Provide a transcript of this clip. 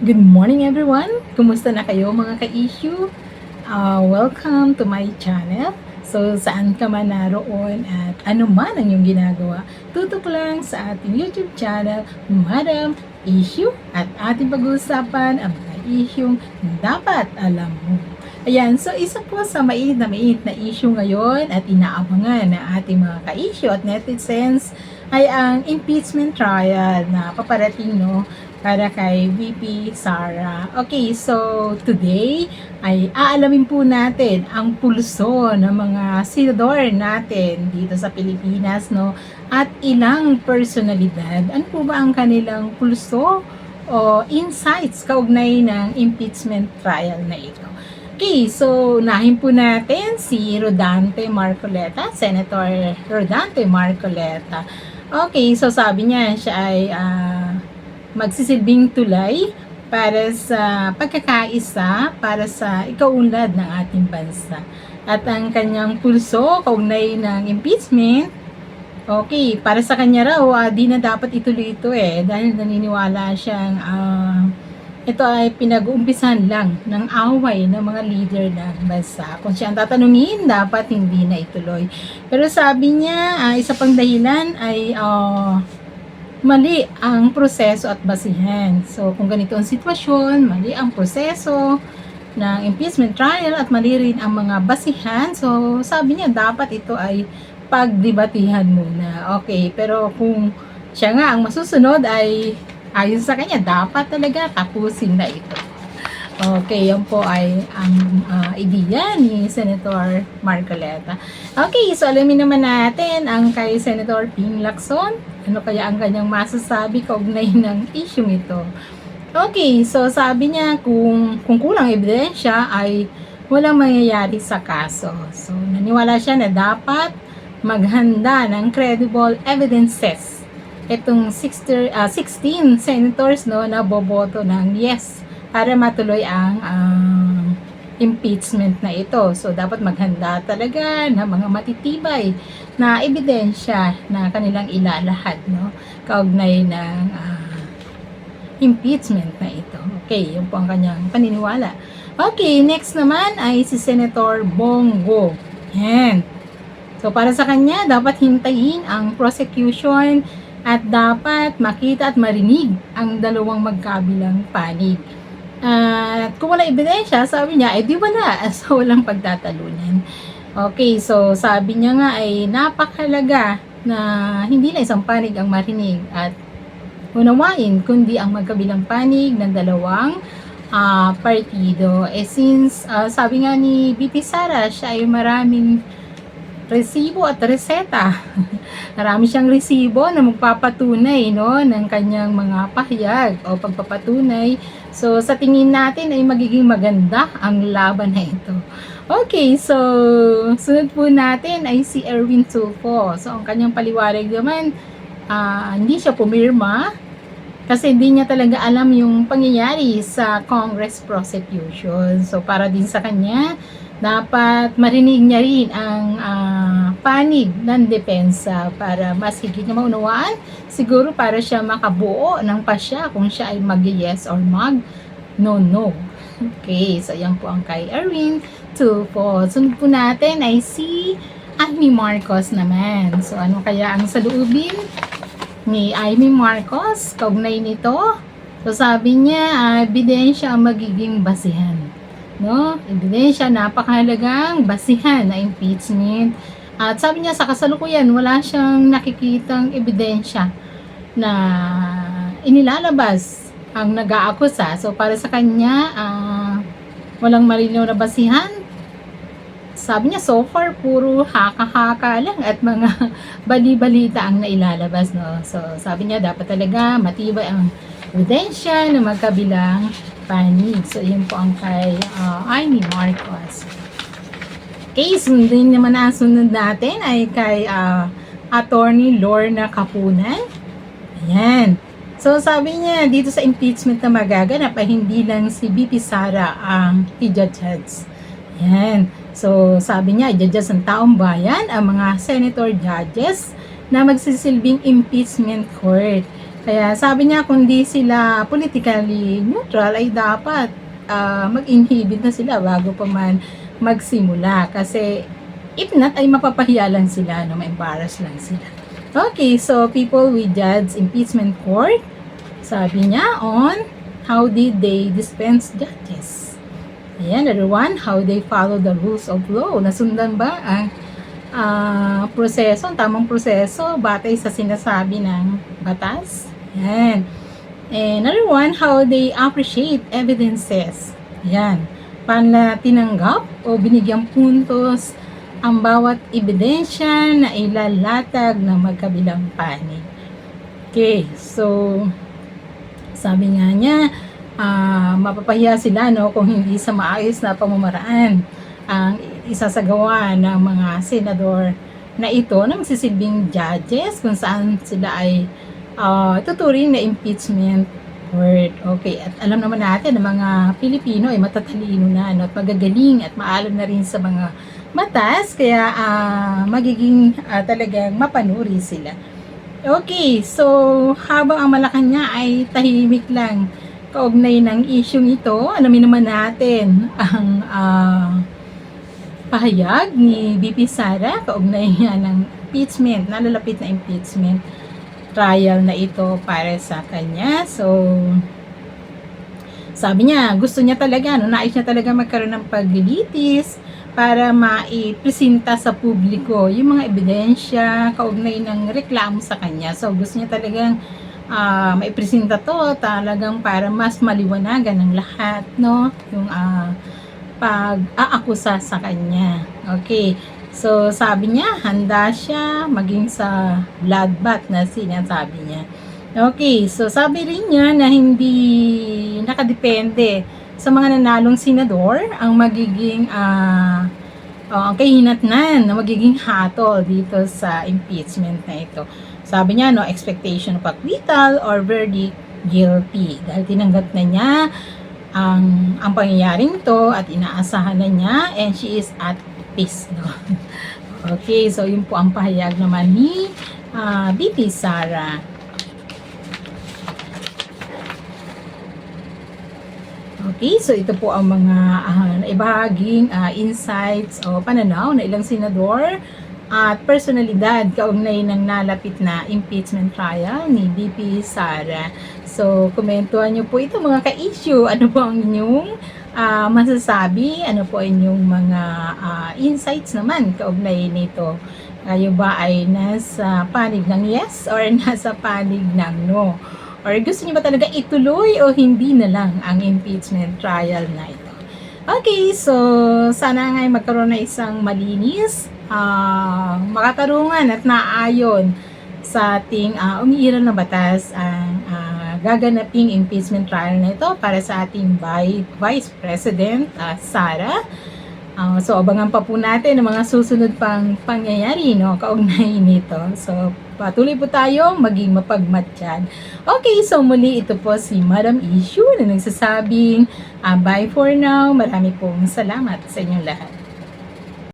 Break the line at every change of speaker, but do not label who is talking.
Good morning everyone! Kumusta na kayo mga ka-issue? Uh, welcome to my channel. So, saan ka man naroon at ano man ang iyong ginagawa, tutok lang sa ating YouTube channel, Madam Issue, at ating pag-uusapan ang mga issue dapat alam mo. Ayan, so isa po sa mainit na mainit na issue ngayon at inaabangan na ating mga ka-issue at netizens ay ang impeachment trial na paparating no para kay VP Sara. Okay, so today ay aalamin po natin ang pulso ng mga senador natin dito sa Pilipinas no at ilang personalidad. Ano po ba ang kanilang pulso o insights kaugnay ng impeachment trial na ito? Okay, so nahin po natin si Rodante Marcoleta, Senator Rodante Marcoleta. Okay, so sabi niya siya ay ah, magsisilbing tulay para sa pagkakaisa para sa ikaunlad ng ating bansa. At ang kanyang pulso kaugnay ng impeachment, okay, para sa kanya raw, ah, di na dapat ituloy ito eh, dahil naniniwala siyang ah, ito ay pinag-uumpisan lang ng away ng mga leader ng bansa. Kung siya ang tatanungin, dapat hindi na ituloy. Pero sabi niya, ah, isa pang dahilan ay ah, mali ang proseso at basihan. So, kung ganito ang sitwasyon, mali ang proseso ng impeachment trial at mali rin ang mga basihan. So, sabi niya, dapat ito ay pagdebatihan muna. Okay, pero kung siya nga ang masusunod ay ayon sa kanya, dapat talaga tapusin na ito. Okay, yan po ay ang uh, ideya ni Senator Marcoleta. Okay, so alamin naman natin ang kay Senator Ping Lacson. Ano kaya ang kanyang masasabi kaugnay ng issue ito? Okay, so sabi niya kung, kung kulang ebidensya ay walang mangyayari sa kaso. So naniwala siya na dapat maghanda ng credible evidences itong 60, uh, 16 senators no na boboto ng yes para matuloy ang uh, impeachment na ito. So, dapat maghanda talaga ng mga matitibay na ebidensya na kanilang ilalahad, no? Kaugnay ng uh, impeachment na ito. Okay, yun po ang kanyang paniniwala. Okay, next naman ay si Senator Bongo. Yan. So, para sa kanya, dapat hintayin ang prosecution at dapat makita at marinig ang dalawang magkabilang panig. At uh, kung wala ebidensya, sabi niya, eh di wala. So, walang pagtatalunan. Okay, so sabi niya nga ay napakalaga na hindi na isang panig ang marinig at unawain, kundi ang magkabilang panig ng dalawang uh, partido. Eh since, uh, sabi nga ni BP Sara, siya ay maraming resibo at reseta. Marami siyang resibo na magpapatunay no, ng kanyang mga pahayag o pagpapatunay. So, sa tingin natin ay magiging maganda ang laban na ito. Okay, so, sunod po natin ay si Erwin Tulfo. So, ang kanyang paliwanag naman, uh, hindi siya pumirma kasi hindi niya talaga alam yung pangyayari sa Congress prosecution. So, para din sa kanya, dapat marinig niya rin ang uh, panig ng depensa para mas higit na maunawaan. Siguro para siya makabuo ng pasya kung siya ay mag yes or mag no no okay so yan po ang kay Erwin. To po sunod po natin ay si Amy Marcos naman. So ano kaya ang saluubin ni Amy Marcos kaugnay nito? So sabi niya uh, ebidensya ang magiging basihan no? Ebidensya, napakahalagang basihan na impeachment. At sabi niya sa kasalukuyan, wala siyang nakikitang ebidensya na inilalabas ang nag-aakusa. So para sa kanya, uh, walang malinaw na basihan. Sabi niya, so far, puro haka-haka lang at mga bali-balita ang nailalabas. No? So sabi niya, dapat talaga matibay ang ebidensya na magkabilang panig. So, yun po ang kay uh, Amy Marcos. Okay, sundin naman ang sunod natin ay kay uh, Attorney Lorna Kapunan. Ayan. So, sabi niya, dito sa impeachment na magaganap ay hindi lang si BP Sara ang i-judge. Ayan. So, sabi niya, i-judge ng taong bayan ang mga senator judges na magsisilbing impeachment court. Kaya sabi niya kung di sila politically neutral ay dapat ah, mag-inhibit na sila bago pa man magsimula. Kasi if not ay mapapahiya lang sila, no? ma-embarrass lang sila. Okay, so people with judge impeachment court, sabi niya on how did they dispense judges. Ayan, another one, how they follow the rules of law. Nasundan ba ang ah, proseso, ang tamang proseso batay sa sinasabi ng batas? Ayan. And another one, how they appreciate evidences. Ayan. Paano na tinanggap o binigyang puntos ang bawat ebidensya na ilalatag ng magkabilang panig. Okay, so sabi nga niya, ah, mapapahiya sila no kung hindi sa maayos na pamamaraan ang isasagawa ng mga senador na ito na magsisilbing judges kung saan sila ay ah, tuturing na impeachment court. Okay, at alam naman natin na mga Pilipino ay matatalino na no, at magagaling at maalam na rin sa mga matas kaya ah, magiging ah, talagang mapanuri sila. Okay, so habang ang Malacanang ay tahimik lang kaugnay ng isyong ito, alamin naman natin ang ah, pahayag ni BP Sara kaugnay nga ng impeachment, nalalapit na impeachment trial na ito para sa kanya. So, sabi niya, gusto niya talaga, no, nais niya talaga magkaroon ng paglilitis para maipresenta sa publiko yung mga ebidensya kaugnay ng reklamo sa kanya. So, gusto niya talagang ah maipresenta to talagang para mas maliwanagan ng lahat, no? Yung ah, pag-aakusa sa kanya. Okay. So, sabi niya, handa siya maging sa bloodbath na sinasabi niya. Okay, so sabi rin niya na hindi nakadepende sa mga nanalong senador ang magiging oh, ang kahinatnan na magiging hatol dito sa impeachment na ito. Sabi niya, no expectation of acquittal or verdict guilty. Dahil tinanggap na niya ang ang pangyayaring to at inaasahan na niya and she is at peace. No? okay, so yun po ang pahayag naman ni ah, BP Sara. Okay, so ito po ang mga uh, ibahaging ah, insights o pananaw na ilang senador at personalidad kaugnay ng nalapit na impeachment trial ni BP Sara. So, komentuhan niyo po ito mga ka-issue. Ano po ang inyong ah, masasabi? Ano po inyong mga ah, insights naman kaugnay nito? Kayo ba ay nasa panig ng yes or nasa panig ng no? Or gusto niyo ba talaga ituloy o hindi na lang ang impeachment trial na ito? Okay, so sana nga magkaroon na isang malinis, ah makatarungan at naayon sa ating ah, umiiral na batas ah, gaganaping impeachment trial na ito para sa ating Vi- Vice President ah, Sara. Ah, so abangan pa po natin ang mga susunod pang pangyayari no kaugnay nito. So patuloy po tayo maging mapagmatyan. Okay, so muli ito po si Madam Issue na nagsasabing ah, bye for now. Marami pong salamat sa inyong lahat.